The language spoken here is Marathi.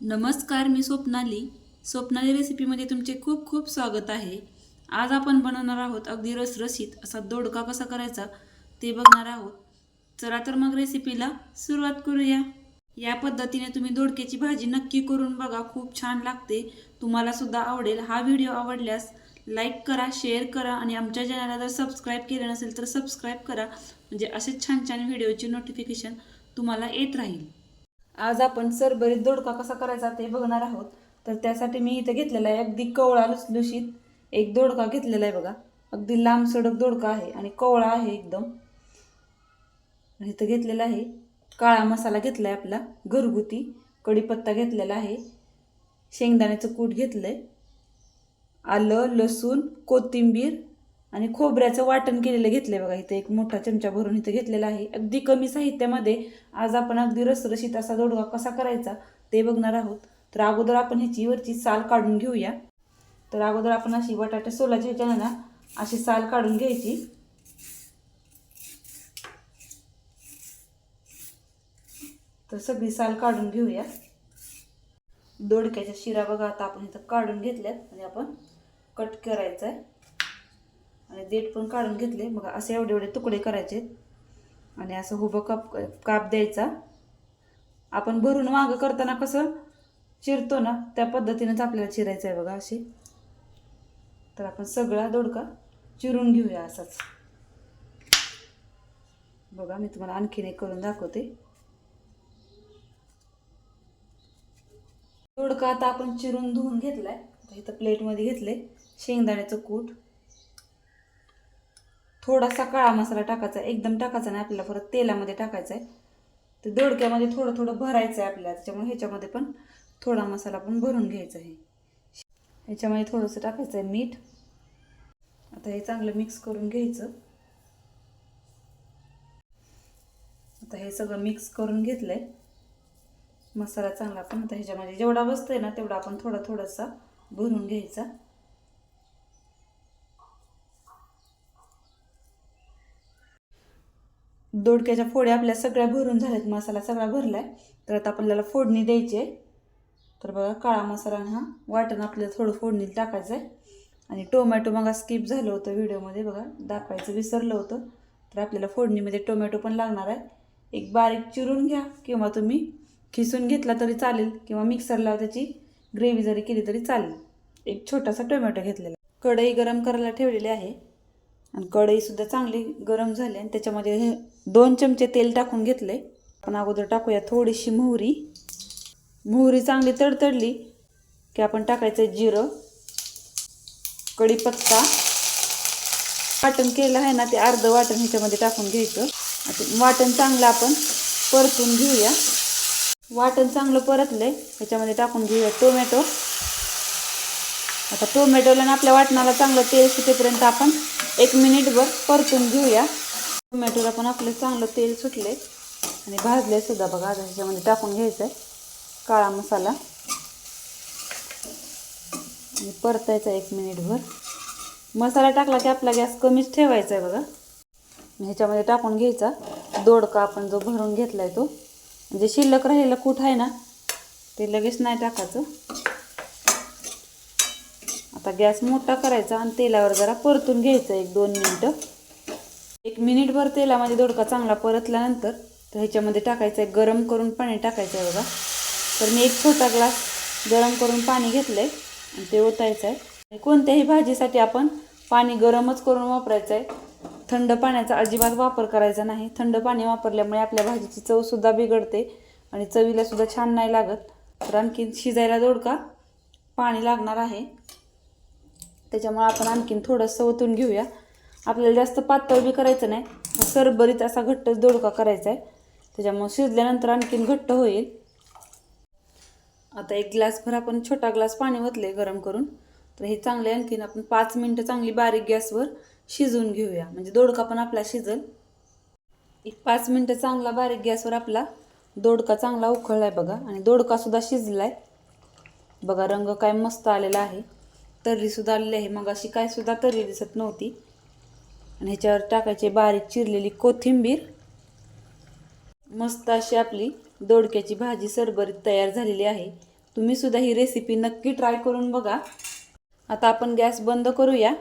नमस्कार मी स्वप्नाली. स्वप्नाली रेसिपीमध्ये तुमचे खूप खूप स्वागत आहे. आज आपण बनवणार आहोत अगदी रसरशीत असा दोडका कसा करायचा ते बघणार आहोत. चला तर मग रेसिपीला सुरुवात करूया. या पद्धतीने तुम्ही दोडक्याची भाजी नक्की करून बघा खूप छान लागते. तुम्हाला सुद्धा आवडेल. हा व्हिडिओ आवडल्यास लाईक करा शेअर करा आणि आमच्या चॅनलला जर सबस्क्राईब केले नसेल तर सबस्क्राईब करा. म्हणजे असेच छान छान व्हिडिओची नोटिफिकेशन तुम्हाला येत राहील. आज आपण सरबरीत दोडका कसा करायचा ते बघणार आहोत. तर त्यासाठी मी इथं घेतलेला आहे अगदी कवळा लुसलुशीत एक दोडका घेतलेला आहे बघा. अगदी लांब सडक दोडका आहे आणि कवळा आहे एकदम. इथं घेतलेला आहे काळा मसाला घेतला आहे आपला घरगुती कढीपत्ता घेतलेला आहे. शेंगदाण्याचं कूट घेतलं आहे आलं लसूण कोथिंबीर आणि खोबऱ्याचं वाटण केलेलं घेतलं आहे बघा इथं एक मोठा चमचा भरून इथं घेतलेला आहे. अगदी कमी साहित्यामध्ये आज आपण अगदी रसरशीत असा दोडगा कसा करायचा ते बघणार आहोत. तर अगोदर आपण ह्याची वरची साल काढून घेऊया. तर अगोदर आपण अशी बटाट्या सोलाच्या ह्याच्यानं ना अशी साल काढून घ्यायची. तर सगळी साल काढून घेऊया. दोडक्याच्या शिरा बघा आता आपण इथं काढून घेतल्यात आणि आपण कट करायचं आहे आणि देठ पण काढून घेतले. मग असे एवढे एवढे तुकडे करायचे. आणि असं उभं काप काप द्यायचा. आपण भरून मागं करताना कसं चिरतो ना त्या पद्धतीनेच आपल्याला चिरायचं आहे बघा अशी. तर आपण सगळा दोडका चिरून घेऊया असाच. बघा मी तुम्हाला आणखीन एक करून दाखवते. दोडका आता आपण चिरून धुवून घेतलाय. आहे इथं प्लेटमध्ये घेतले शेंगदाण्याचं कूट. थोडासा काळा मसाला टाकायचा एकदम टाकायचा नाही आपल्याला परत तेलामध्ये टाकायचा आहे ते दोडक्यामध्ये थोडं थोडं भरायचं आहे आपल्याला त्याच्यामुळे ह्याच्यामध्ये पण थोडा मसाला पण भरून घ्यायचा आहे. ह्याच्यामध्ये थोडंसं टाकायचं आहे मीठ. आता हे चांगलं मिक्स करून घ्यायचं. आता हे सगळं मिक्स करून घेतलंय. मसाला चांगला पण आता ह्याच्यामध्ये जेवढा बसतोय ना तेवढा आपण थोडा थोडासा भरून घ्यायचा. दोडक्याच्या फोड्या आपल्या सगळ्या भरून झाल्यात मसाला सगळा भरला आहे तर आता आपल्याला फोडणी द्यायची आहे. तर बघा काळा मसाला हा वाटण आपल्याला थोडं फोडणी टाकायचं आहे आणि टोमॅटो मग स्किप झालं होतं व्हिडिओमध्ये बघा दाखवायचं विसरलं होतं. तर आपल्याला फोडणीमध्ये टोमॅटो पण लागणार आहे. एक बारीक चिरून घ्या किंवा तुम्ही खिसून घेतला तरी चालेल किंवा मिक्सरला त्याची ग्रेव्ही जरी केली तरी चालेल. एक छोटासा टोमॅटो घेतलेला. कढई गरम करायला ठेवलेली आहे. आणि कढईसुद्धा चांगली गरम झाली आणि त्याच्यामध्ये हे दोन चमचे तेल टाकून घेतले. आपण अगोदर टाकूया थोडीशी मोहरी. मोहरी चांगली तडतडली की आपण टाकायचं जिरं कढीपत्ता. वाटण केलं आहे ना ते अर्धं वाटण ह्याच्यामध्ये टाकून घ्यायचं. आता वाटण चांगलं आपण परतून घेऊया. वाटण चांगलं परतलंय ह्याच्यामध्ये टाकून घेऊया टोमॅटो. आता टोमॅटोला आणि आपल्या वाटणाला चांगलं तेल सुटेपर्यंत आपण एक मिनिटभर परतून घेऊया. टोमॅटोला पण आपलं चांगलं तेल सुटले आणि भाजले सुद्धा बघा आता ह्याच्यामध्ये टाकून घ्यायचं आहे काळा मसाला. आणि परतायचा एक मिनिटभर. मसाला टाकला की आपला गॅस कमीच ठेवायचा आहे बघा ह्याच्यामध्ये टाकून घ्यायचा दोडका आपण जो भरून घेतला आहे तो. म्हणजे शिल्लक राहिलेला कूट आहे ना ते लगेच नाही टाकायचं. आता गॅस मोठा करायचा आणि तेलावर जरा परतून घ्यायचं एक दोन मिनटं. एक मिनिटभर तेलामध्ये दोडका चांगला परतल्यानंतर तर ह्याच्यामध्ये टाकायचं आहे गरम करून पाणी टाकायचं आहे बघा. तर मी एक छोटा ग्लास गरम करून पाणी घेतलं आहे आणि ते ओतायचं आहे. कोणत्याही भाजीसाठी आपण पाणी गरमच करून वापरायचं आहे. थंड पाण्याचा अजिबात वापर करायचा नाही. थंड पाणी वापरल्यामुळे आपल्या भाजीची चवसुद्धा बिघडते आणि चवीलासुद्धा छान नाही लागत. तर आणखी शिजायला दोडका पाणी लागणार आहे. त्याच्यामुळे आपण आणखीन थोडंसं ओतून घेऊया. आपल्याला जास्त पातळ बी करायचं नाही. सरबरीत असा घट्ट दोडका करायचा आहे. त्याच्यामुळे शिजल्यानंतर आणखीन घट्ट होईल. आता एक ग्लासभर आपण छोटा ग्लास पाणी ओतले गरम करून. तर हे चांगले आणखीन आपण पाच मिनटं चांगली बारीक गॅसवर शिजवून घेऊया. म्हणजे दोडका पण आपला शिजल. एक पाच मिनटं चांगला बारीक गॅसवर आपला दोडका चांगला उखळला आहे बघा. आणि दोडकासुद्धा शिजला आहे बघा रंग काय मस्त आलेला आहे. तर्रीसुद्धा आलेली आहे. मग अशी काय सुद्धा तर्री दिसत नव्हती. आणि ह्याच्यावर टाकायची बारीक चिरलेली कोथिंबीर. मस्त अशी आपली दोडक्याची भाजी सरबरीत तयार झालेली आहे. तुम्ही सुद्धा ही रेसिपी नक्की ट्राय करून बघा. आता आपण गॅस बंद करूया.